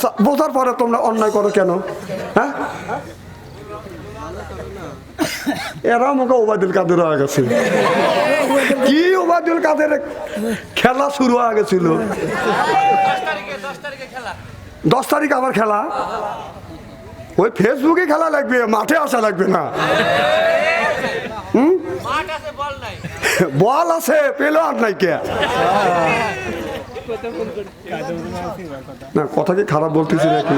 আচ্ছা বোঝার পরে তোমরা অন্যায় করো কেন? হ্যাঁ? এরা আমাকে ওবায়দুল কাদের হয়ে গেছে কি ওবায়দুল কাদের খেলা শুরু হয়ে গেছিল? দশ তারিখ আবার খেলা? ওই ফেসবুকে খেলা লাগবে মাঠে আসা লাগবে না। হুম? বল আছে পেল আর নাই কে? না কথা কি খারাপ বলতেছি নাকি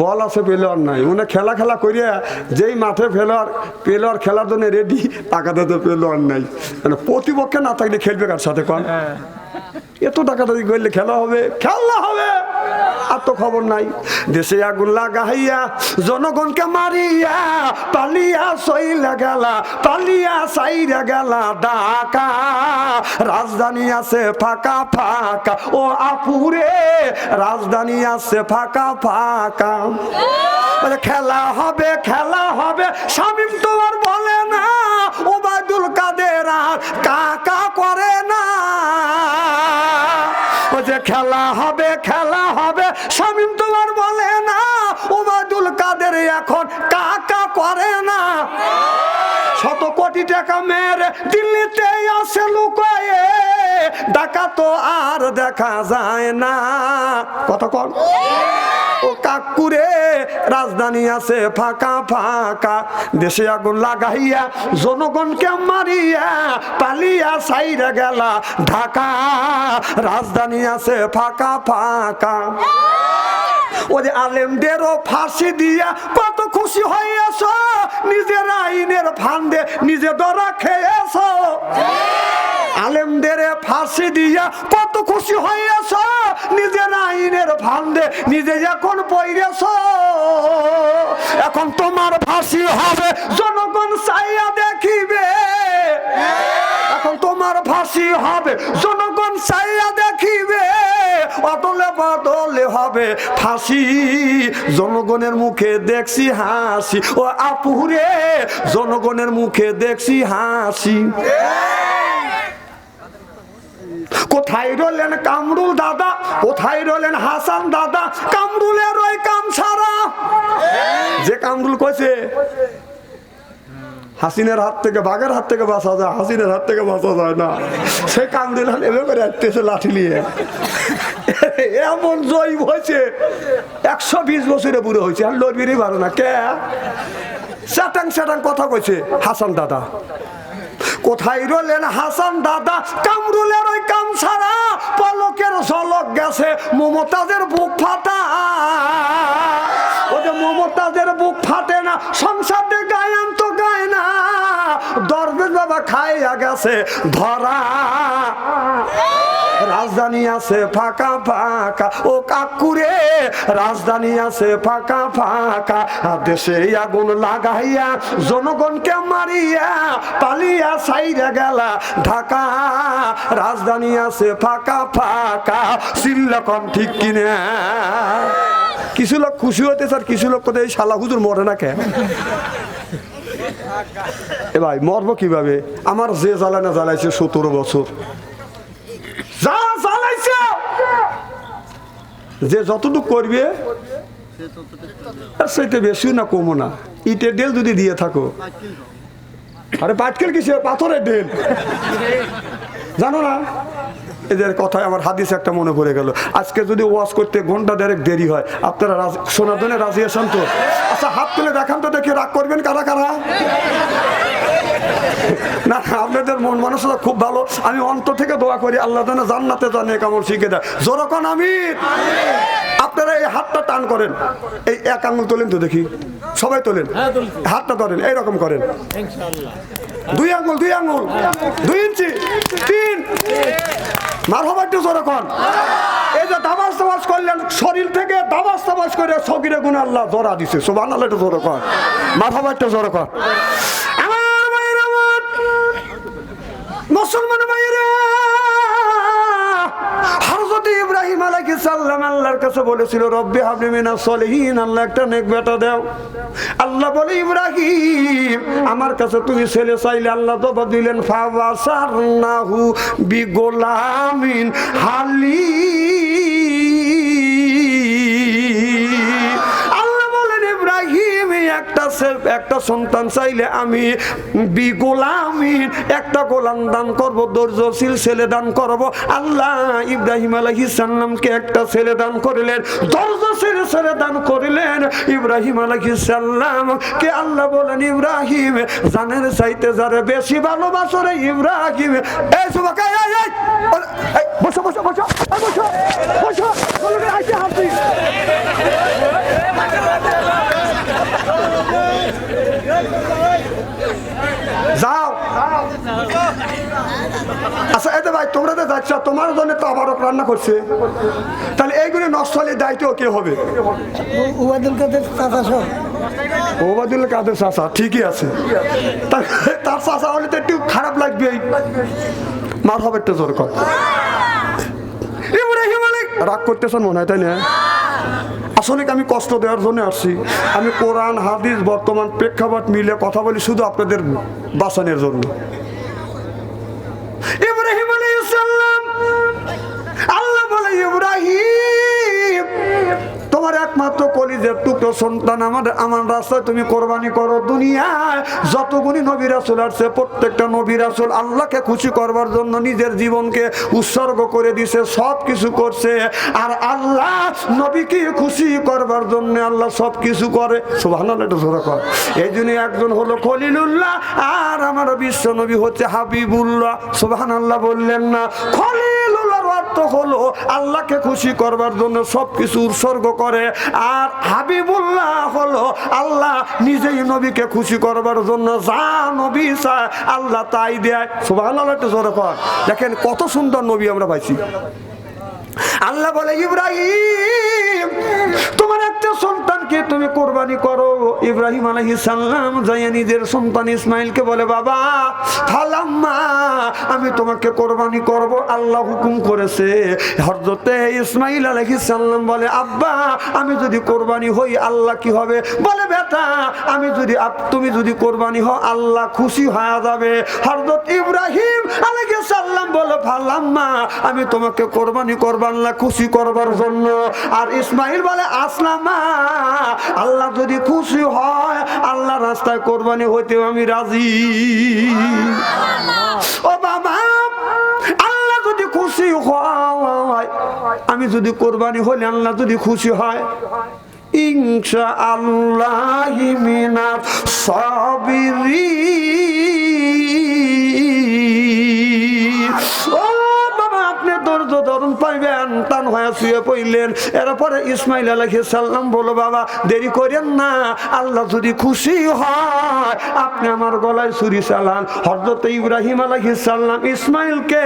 বল আছে পেলোয়ার নাই। মানে খেলা খেলা করিয়া যেই মাঠে ফেলোয়ার পেলোয়ার খেলার জন্য রেডি টাকাতে তো পেলোয়ার নাই। মানে প্রতিপক্ষে না থাকলে খেলবে কার সাথে কন? এত টাকা দাবি করলে খেলা হবে খেলা হবে। আর তো খবর নাই। দেশে আগুন লাগাইয়া জনগণকে মারিয়া, পালিয়া সইলা গেলা, পালিয়া সাইরা গেলা ডাকা রাজধানী আছে ফাঁকা ফাঁকা। ও আপুরে, রাজধানী আছে ফাঁকা ফাঁকা। খেলা হবে খেলা হবে। শামিম তোমার বলে না। কোটি টাকা মেরে দিল্লিতে আসে লুকায়ে। ডাকা তো আর দেখা যায় না। কত কর ও কাকুরে, রাজধানী আছে ফাঁকা ফাঁকা। দেশে আগুন লাগাইয়া জনগণকে মারিয়া পালিয়া সাইরা গেলা ঢাকা। রাজধানী আছে ফাঁকা ফাঁকা। ও যে আলেমদেরও ফাঁসি দিয়া কত খুশি হইয়াছ? নিজের আইনের ফান্দে নিজে ধরা খেয়েছ? আলেমদের ফাঁসি দিয়া কত খুশি হইয়াছ? নিজের আইনের ফান্দে নিজে এখন পইরেছ? এখন তোমার ফাঁসি হবে, জনগণ চাইয়া দেখিবে। এখন তোমার ফাঁসি হবে, জনগণ চাইয়া দেখিবে। অতলে বদলে হবে ফাঁসি। জনগণের মুখে দেখছি হাসি। ও আপুরে জনগণের মুখে দেখছি হাসি। কোথায় রলেন কামরুল দাদা? কোথায় রলেন হাসান দাদা? কামরুলের ওই কাম ছাড়া যে কামরুল কইছে, হাসিনের হাত থেকে, বাঘের হাত থেকে বাঁচা যায়, হাসিনের হাত থেকে বাঁচা যায় না। সে কামরুল এভাবে লাঠি নিয়ে। এমন জয় হয়েছে, একশো বিশ বছরে বুড়ো হয়েছে, আর লড়বিরই পারো না। কে? স্যাটাং স্যাটাং কথা কইছে হাসান দাদা। কোথায় রলেন হাসান দাদা? কামরুলের ওই কাম ছাড়া পলকের ঝলক গেছে মমতাজের বুক ফাটা। ও যে মমতাজের বুক ফাটে না সংসারে গায়ান তো গায় না, দরবেশ বাবা খাইয়া গেছে ধরা। রাজধানী আছে ফাঁকা ফাঁকা। ও কাকুরে, রাজধানী আছে ফাঁকা ফাঁকা। দেশে আগুন লাগাইয়া জনগণকে মারিয়া পালিয়া সাইরা গেলা ঢাকা। রাজধানী আছে ফাঁকা ফাঁকা। সিল্লাকন ঠিক কিনে? কিছু লোক খুশি হতে স্যার কিছু লোক কোথায় শালা হুজুর মরে না কে এ ভাই, মরবো কীভাবে? আমার যে জ্বালানা জ্বালাইছে সতেরো বছর যা জ্বালাইছে যে যতটুকু করবে, আর সেটা বেশিও না, কমো না। ইটের ডেল যদি দিয়ে থাকো। আরে, পাটকেল কিসে পাথরের ডেল? জানো না? এদের কথায় আমার হাদিস একটা মনে পড়ে গেল। আজকে যদি ওয়াশ করতে ঘণ্টা দেড়েক দেরি হয়, আপনারা শোনার জন্য রাজি আছেন তো? আচ্ছা হাত তুলে দেখান তো দেখি রাগ করবেন কারা কারা? না আপনাদের মন মানসিকতা খুব ভালো। আমি অন্তর থেকে দোয়া করি আল্লাহ যেন জান্নাতে জানে কেমন শিখে দেয়। যখন আমি আপনারা এই হাতটা টান করেন। এই এক আঙুল তোলেন তো দেখি। সবাই তোলেন? হাতটা ধরেন এইরকম করেন। দুই আঙুল দুই আঙুল। দুই ইঞ্চি। তিন। মার হবার একটু যখন এই যে দাবাস দাবাস করলেন শরীর থেকে দাবাস দাবাস করে সগিরে গুণ আল্লাহ জোড়া দিছে। সোবান আল্লাহ জোরে কর মার হবার একটু মুসলমান ভাইরা হরজত ইব্রাহিম আলাইহিস সালাম আল্লাহর কাছে বলেছিল, রব্বি হাবলি মিনাস সলিহিন, আল্লাহ একটা নেক বেটা দাও। আল্লাহ বলে, ইব্রাহিম, আমার কাছে তুমি ছেলে চাইলে আল্লাহ তো দিলেন, ফাওয়াসারনাহু বিগোলামিন হালি একটা একটা সন্তান চাইলে আমি বি বিগোলামিন একটা গোলাম দান করব দর্জশীল ছেলে দান করব আল্লাহ ইব্রাহিম আলাইহিস সালামকে একটা ছেলে দান করিলেন দর্জশীল ছেলে দান করিলেন ইব্রাহিম আলাইহিস সালাম কে আল্লাহ বলেন ইব্রাহিম জানের চাইতে যারে বেশি ভালোবাসো রে ইব্রাহিম এই সুবাকা বসো বসো বসো বসো বসো। যাও। আচ্ছা এতে ভাই, তোমরা তো যাচ্ছ তোমার জন্য তো আবারও রান্না করছে। তাহলে এইগুলো হলে দায়িত্ব কে হবে? উবাদুল কাদের চাচা সব ওবাদুল কাদের চাষা ঠিকই আছে। তার- চাষা হলে তো একটু খারাপ লাগবে। মার হবে একটু জোর কর। রাগ করতেছেন মনে হয়, তাই না? আসলে আমি কষ্ট দেওয়ার জন্য আসছি। আমি কোরআন, হাদিস বর্তমান প্রেক্ষাপট মিলে কথা বলি শুধু আপনাদের বাসনের জন্য। ইব্রাহিম আলাইহিস সালাম আল্লাহ বলে ইব্রাহিম তোমার একমাত্র কলিজের টুকরো সন্তান আমার রাস্তায় তুমি কোরবানি করো দুনিয়ায়। আসছে, প্রত্যেকটা আল্লাহকে খুশি করবার জন্য নিজের জীবনকে উৎসর্গ করে দিছে সব কিছু করছে। আর আল্লাহ নবীকে খুশি করবার জন্য আল্লাহ সব কিছু করে। এই জন্য একজন হলো খলিলুল্লাহ, আর আমার বিশ্ব নবী হচ্ছে হাবিবুল্লাহ। সুবহানাল্লাহ বললেন না খলিলুল্লাহর অর্থ হলো, আল্লাহকে খুশি করবার জন্য সব কিছু উৎসর্গ করে। আর হাবিবুল্লাহ হলো, আল্লাহ নিজেই নবীকে খুশি করবার জন্য যা নবী চায়, আল্লাহ তাই দেয়। কর দেখেন কত সুন্দর নবী আমরা পাইছি। আল্লাহ বলে, ইব্রাহিম, তোমার একটা সন্তানকে তুমি কোরবানি করো। ইব্রাহিম আলহি সাল্লাম যাইয়া নিজের সন্তান ইসমাইলকে বলে, বাবা ফালাম্মা আমি তোমাকে কোরবানি করব। আল্লাহ হুকুম করেছে। হরজতে ইসমাইল আলহি সাল্লাম বলে, আব্বা, আমি যদি কোরবানি হই, আল্লাহ কি হবে? বলে, বেটা, আমি যদি তুমি যদি কোরবানি হও, আল্লাহ খুশি হয়ে যাবে। হরজত ইব্রাহিম আলহি সাল্লাম বলে ফালাম্মা আমি তোমাকে কোরবানি করব আল্লাহ খুশি করবার জন্য। আর ইসমাইল বলে, আসলামা আল্লাহ যদি খুশি হয় আল্লাহ রাস্তায় কোরবানি হইতে আমি রাজি। ও বাবা, আল্লাহ যদি খুশি হয়, আমি যদি কোরবানি হলে আল্লাহ যদি খুশি হয় ইনশা আল্লাহ মিনাস হয়ে শুয়ে পড়লেন। এরপরে ইসমাইল আলাইহিস সাল্লাম বলো বাবা, দেরি করেন না। আল্লাহ যদি খুশি হয়, আপনি আমার গলায় ছুরি চালান। হরদত ইব্রাহিম আলাইহিস সাল্লাম ইসমাইলকে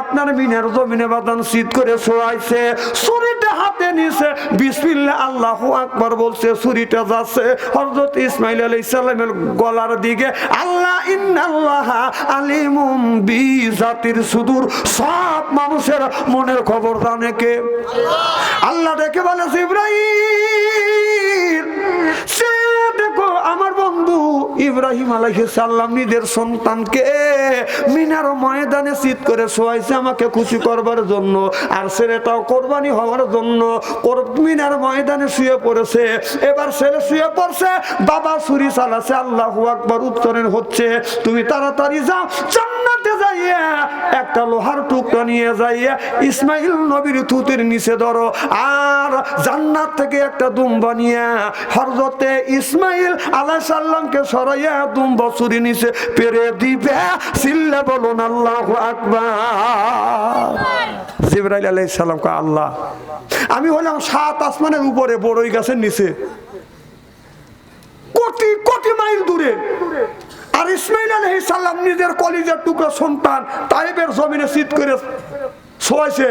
আপনার মিনের জমিনে বাদান শীত করে শোয়াইছে। ছুরিটা নিছে, বিসমিল্লাহ, আল্লাহু আকবার বলছে, ছুরিটা যাচ্ছে। হযরত ইসমাইল আলাইহিস সালামের গলার দিকে, আল্লাহ, ইন্নাল্লাহ আলিমুম বি জাতির সুদূর, সব মানুষের মনের খবর জানে কে? আল্লাহ দেখে বলেছে, ইব্রাহিম! বন্ধু ইব্রাহিম আলাইহিস সালাম নিজের সন্তানকে মিনার ময়দানে শীত করে শোয়াইছে আমাকে খুশি করবার জন্য, আর ছেলেটাও কোরবানি হওয়ার জন্য মিনার ময়দানে শুয়ে পড়েছে। এবার ছেলে শুয়ে পড়ছে, বাবা ছুরি চালাছে আল্লাহু আকবার উত্তরের হচ্ছে, তুমি তাড়াতাড়ি যাও, জান্নাতে যাইয়া একটা লোহার টুকরা নিয়ে যাইয়া ইসমাইল নবীর থুতির নিচে ধরো, আর জান্নাত থেকে একটা দুম্বা নিয়ে হরজতে ইসমাইল আলাহ সাল্লামকে সরাইয়া দুম্বা ছুরি নিচে পেরে দিবে। সিল্লা বলুন, আল্লাহ আকবার। জিবরাইল আলাইহিস সালাম কয়, আল্লাহ, আমি হলাম সাত আসমানের উপরে, বড়ই গাছের নিচে। কোটি কোটি মাইল দূরে। আর ইসমাইল আলাইহিস সালাম নিজের কলিজার টুকরো সন্তান, তাইবের জমিনে শীত করে শোয়াইছে।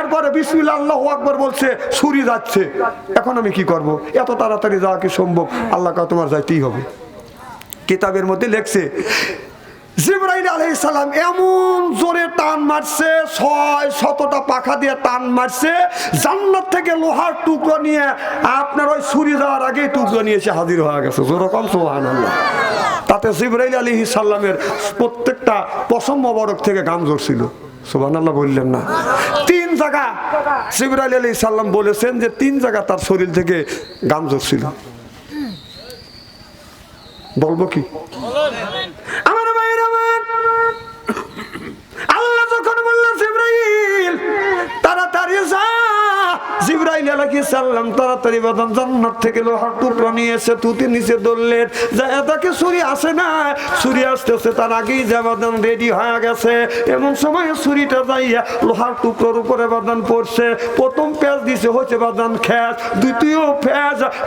এরপরে বিসমিল্লাহ আল্লাহ আকবার বলছে, ছুরি যাচ্ছে। এখন আমি কি করব? এত তাড়াতাড়ি যাওয়া কি সম্ভব? আল্লাহ কা তোমার যাইতেই হবে। কিতাবের মধ্যে লেখছে, জিব্রাইল আলাইহিস সালাম এমন জোরে টান মারছে, ছয় শতটা পাখা দিয়ে টান মারছে, জান্নাত থেকে লোহার টুকরো নিয়ে আপনার ওই ছুরি যাওয়ার আগেই টুকরো নিয়ে এসে হাজির হয়ে গেছে। যেরকম সুবহানাল্লাহ। তাতে জিব্রাইল আলাইহিস সালামের প্রত্যেকটা পশম থেকে গাম ছিল সুবহানাল্লাহ বললেন না। তিন জায়গা জিব্রাইল আলী সাল্লাম বলেছেন যে তিন জায়গা তার শরীর থেকে গাম ছিল। বলব কি আমার ভাইয়ের আমার আল্লাহ যখন বললেন জিব্রাইল তাড়াতাড়ি যা না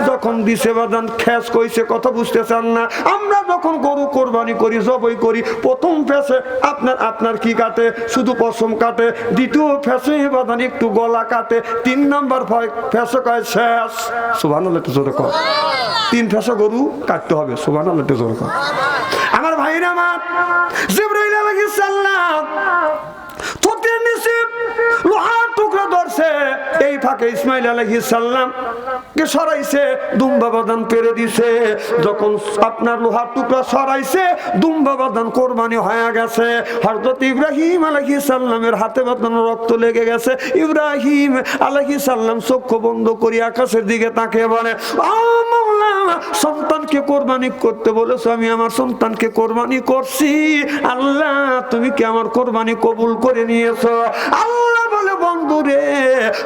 যখন দিছে বাদান কইছে, কথা বুঝতেছেন না, আমরা যখন গরু কোরবানি করি, জবই করি, প্রথম ফেসে আপনার আপনার কি কাটে? শুধু পশম কাটে। দ্বিতীয় ফেসে বাদান একটু গলা কাটে। তিন নাম্বার ফেসে কয়, শেষ। সুবান একটু জোরে কর তিন ফেঁসো গরু কাটতে হবে সুবান একটু জোরে কর আমার ভাইরা আমার, জিব্রাইল আলাইহিস সালাম, থুতির লোহার টুকরা ধরছে। এই ফাঁকে ইসমাইল আলাইহিস সালাম কে সরাইছে, দুম্বা বাদান পেরে দিছে। যখন আপনার লোহার টুকরা সরাইছে, দুম্বা বাদান কোরবানি হয়ে গেছে। হযরত ইব্রাহিম আলাইহিস সালামের হাতে রক্ত লেগে গেছে। ইব্রাহিম আলাইহিস সালাম চক্ষু বন্ধ করে আকাশের দিকে তাকিয়ে বলে সন্তানকে কোরবানি করতে বলেছ, আমি আমার সন্তানকে কোরবানি করছি। আল্লাহ, তুমি কি আমার কোরবানি কবুল করে নিয়েছো? আল্লাহ বলে বন্ধু রে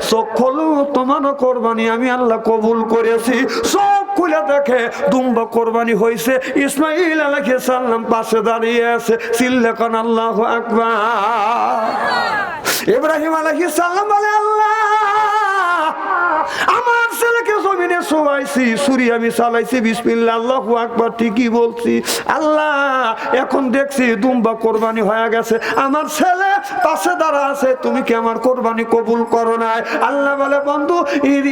চোখ খোলো, তোমার কোরবানি আমি আল্লাহ কবুল করেছি। চোখ খুলে দেখে, দুম্বা কোরবানি হয়েছে। ইসমাইল আলাইহি সাল্লাম পাশে দাঁড়িয়ে আছে। সিল্লেখন আল্লাহ আকবার। ইব্রাহিম আলাইহিস সালাম বলে, আল্লাহ, আমার ছেলেকে জমিনে শোয়াইছি, ছুরি আমি চালাইছি ঠিকই বলছি। আল্লাহ, এখন দেখছি দুম্বা কোরবানি হয়ে গেছে। আমার ছেলে পাশে দাঁড়া আছে, তুমি কি আমার কোরবানি কবুল করো নাই? আল্লাহ বলে, বন্ধু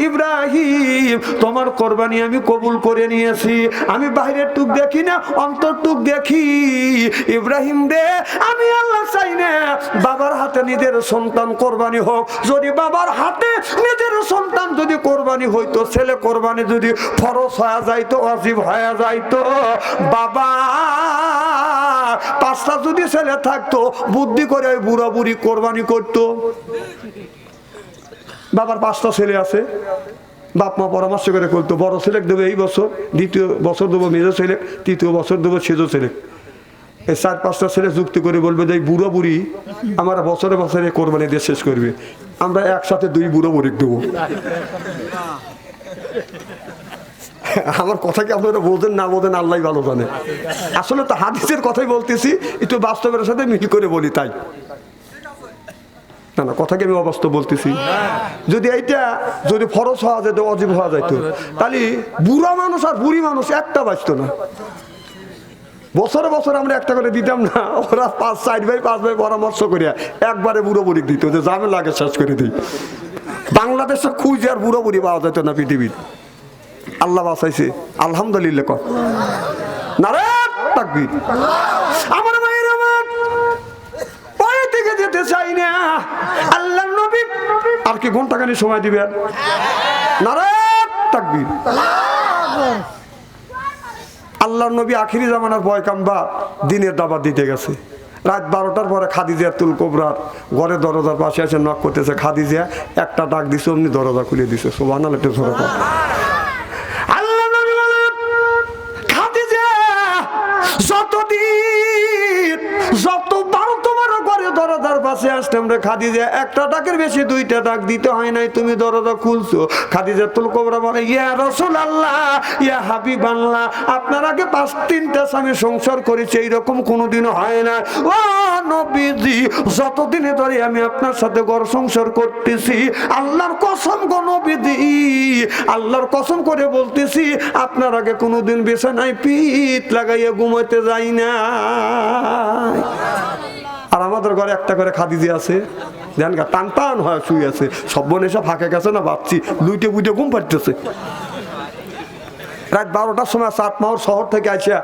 ইব্রাহিম, তোমার কোরবানি আমি কবুল করে নিয়েছি। আমি বাইরের টুক দেখি না, অন্তর টুক দেখি। ইব্রাহিম রে, আমি আল্লাহ চাই না, বাবার হাতে নিজের সন্তান কোরবানি হোক। যদি বাবার হাতে নিজের সন্তান যদি কোরবানি হইতো, ছেলে কোরবানি যদি ফরস হয়ে যাইতো অজীব হয়ে যাইতো বাবা, পাঁচটা যদি ছেলে থাকতো, বুদ্ধি করে ওই বুড়া বুড়ি কোরবানি করতো। বাবার পাঁচটা ছেলে আছে, বাপ মা পরামর্শ করে করতো, বড় ছেলে দেবো এই বছর, দ্বিতীয় বছর দেবো মেজো ছেলে তৃতীয় বছর দেবো সেজো ছেলে এই চার পাঁচটা ছেলে যুক্তি করে বলবে যে বুড়ো বুড়ি আমার বছরে বছরে কোরবানি দিয়ে শেষ করবে। আমরা একসাথে দুই বুড়ো বুড়ি দেবো। আমার কথা কি আপনারা বোঝেন না বোঝেন আল্লাহ ভালো জানে। আসলে তো হাদিসের কথাই বলতেছি, একটু বাস্তবের সাথে মিল করে বলি, তাই। না না, কথাকে আমি অবাস্তব বলতেছি। যদি এইটা, যদি ফরজ হওয়া যেত অজীব হওয়া যেত তাহলে বুড়া মানুষ আর বুড়ি মানুষ একটা বাঁচতো না। বছরে বছর আমরা একটা করে দিতাম না, ওরা পাঁচ সাইড ভাই, পাঁচ ভাই পরামর্শ করিয়া একবারে বুড়ো বুড়ি দিত, যে জামে লাগে শেষ করে দিই। বাংলাদেশে খুঁজে আর বুড়ো বুড়ি পাওয়া যেত না পৃথিবীর। আল্লাহ বাঁচাইছে। আলহামদুলিল্লাহ কর। না রে তাকবীর। আমার মায়ের আমার ওই দিকে যেতে চাই না। আল্লাহ নবী। আর কি ঘন্টাখানি সময় দিবেন না রে তাকবীর। আল্লাহর নবী আখিরি জামানার বয় কাম্বা দিনের দাবা দিতে গেছে। রাত বারোটার পরে খাদিজা তুল কোবরার ঘরে দরজার পাশে এসে নক করতেছে, খাদিজা, একটা ডাক দিছে, অমনি দরজা খুলে দিছে। সোবান আল্লাহ পাশে আসতাম রে খাদিজা একটা ডাকের বেশি, দুইটা ডাক দিতে হয় নাই, তুমি দরজা খুলছো। খাদিজা তুল কোবরা বলে, ইয়া রসুল আল্লাহ ইয়া হাবিব আল্লাহ আপনার আগে পাঁচ, তিনটা স্বামী সংসার করেছে, এইরকম কোনোদিনও হয় না ও নবীজি, যতদিনে ধরে আমি আপনার সাথে ঘর সংসার করতেছি, আল্লাহর কসম গো নবীজি, আল্লাহর কসম করে বলতেছি, আপনার আগে কোনোদিন বিছানায় পিঠ লাগাইয়া ঘুমাইতে যাই না আমাদের ঘরে একটা করে খাদিজি আছে। দেন গা, টান টান হয়, শুয়ে আছে। সব বোন এসে ফাঁকে গেছে না, ভাবছি লুইটে বুইটে ঘুম পাড়তেছে। রাত বারোটার সময় সাত মাহর শহর থেকে আসিয়া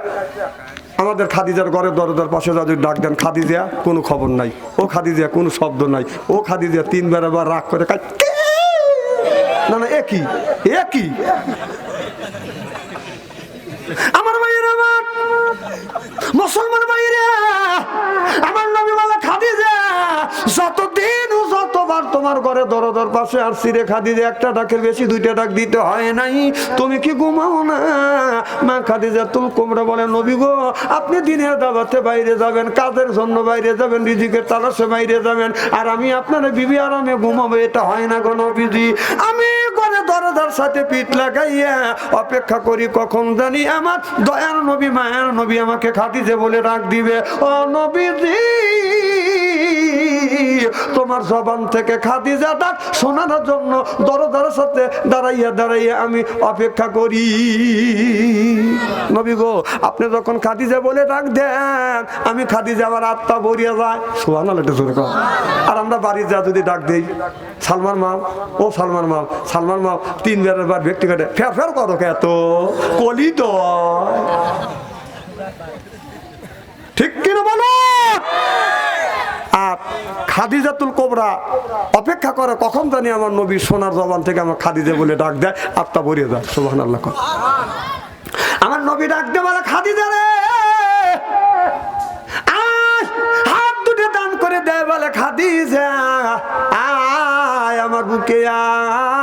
আমাদের খাদিজার ঘরের দরজার পাশে যদি ডাক দেন, খাদিজা, কোনো খবর নাই। ও খাদিজা, কোনো শব্দ নাই। ও খাদিজা তিনবার আবার রাগ করে না না একই একই আমার মুসলমান ভাইরা আমার নবী বলে খাদিজা, যতদিন যতবার তোমার ঘরে দরদর পাশে আসছি রে খাদিজা, একটা ডাকের বেশি, দুইটা ডাক দিতে হয় নাই। তুমি কি ঘুমাও না? মা খাদিজা তুল কোমরা বলে, নবী গো, আপনি দিনের দাবাতে বাইরে যাবেন, কাজের জন্য বাইরে যাবেন, রিজিকের তালাশে বাইরে যাবেন, আর আমি আপনার বিবি আরামে ঘুমাবো, এটা হয় না গো নবীজি। আমি ঘরে দরজার সাথে পিঠ লাগাইয়া অপেক্ষা করি, কখন জানি আমার দয়ার নবী, মায়ার নবী আমাকে খাদিজে বলে ডাক দিবে। ও নবীজি তোমার জবান থেকে খাদিজা ডাক শোনার জন্য দরজার সাথে দাঁড়াইয়া দাঁড়াইয়া আমি অপেক্ষা করি। নবী গো, আপনি যখন খাদিজা বলে ডাক দেন, আমি খাদিজা আমার আত্মা ভরিয়া যায়। সোহান এটা জোরে কর। আর আমরা বাড়ি যা যদি ডাক দেই, সালমান মাও ও সালমান মাও সালমান মাও তিন বেড়ের বার ব্যক্তি কাটে ফের ফের করো এত? কলি তো ঠিক কিনা বলো আর খাদিজাতুল কোবরা অপেক্ষা করে, কখন জানি আমার নবী সোনার জবান থেকে আমার খাদিজা বলে ডাক দেয়, আত্মা ভরিয়ে দেয় সোহান আল্লাহ আমার নবী ডাক দে বলে, খাদিজা রে! হাত দুটো দান করে দেয় বলে, খাদিজা, আয় আমার বুকে আয়।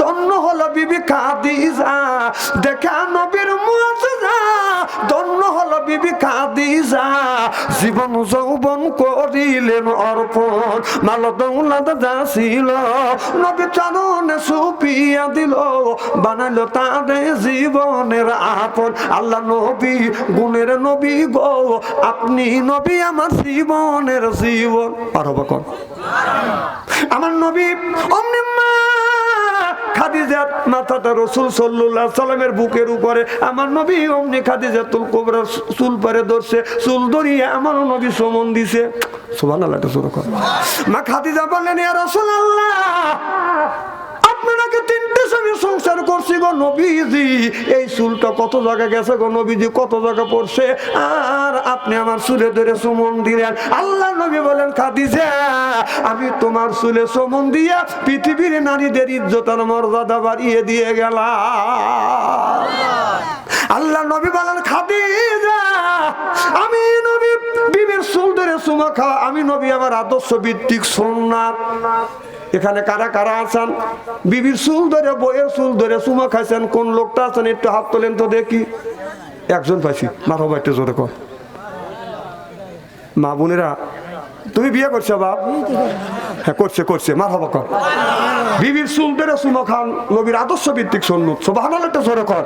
ধন্য হলো বিবি খাদিজা দেখে নবীর মুআজিজা ধন্য হলো বিবি খাদিজা জীবন যৌবন করিলেন অর্পণ মাল দৌলত যা ছিল নবী চরণে সুপিয়া দিল, বানাইলো তাদের জীবনের আপন। আল্লাহ নবী, গুণের নবী গো, আপনি নবী আমার জীবনের জীবন। আর হবে আমার নবী অমনি মা খাদিজাত মাথাটা রসুল সাল্লাহ সাল্লামের বুকের উপরে, আমার নবী অমনি খাদিজাতুল কোবরা চুল পারে ধরছে, চুল ধরিয়ে আমার নবী সমন দিছে। সোভান আল্লাহটা শুরু কর মা খাদিজা বললেন, ইয়া রাসূলুল্লাহ! আপনাকে তিনটে স্বামী সংসার করছি গো নবীজি। এই চুলটা কত জায়গা গেছে গো নবীজি, কত জায়গা পড়ছে? আর আপনি আমার চুলে ধরে সুমন দিলেন। আল্লাহ নবী বলেন, খাদিজা, আমি তোমার চুলে সুমন দিয়া পৃথিবীর নারীদের ইজ্জত আর মর্যাদা বাড়িয়ে দিয়ে গেলাম। আল্লাহ নবী বলেন, খাদিজা, আমি নবী, বিবির চুল ধরে সুমা খাওয়া, আমি নবী আমার আদর্শ ভিত্তিক সোননাথ। এখানে কারা কারা আছেন? বিবির চুল ধরে বইয়ের চুল ধরে চুমা খাইছেন। কোন লোকটা আছেন? একটু হাত তোলেন তো দেখি। একজন পাইছি। মাথা একটু জোরে কর। মা বোনেরা, তুমি বিয়ে করছ বাপ? হ্যাঁ করছে করছে। মার হবা কর। বিবির চুল ধরে চুমা খান নবীর আদর্শ ভিত্তিক সন্ন্যত। সব একটা জোরে কর।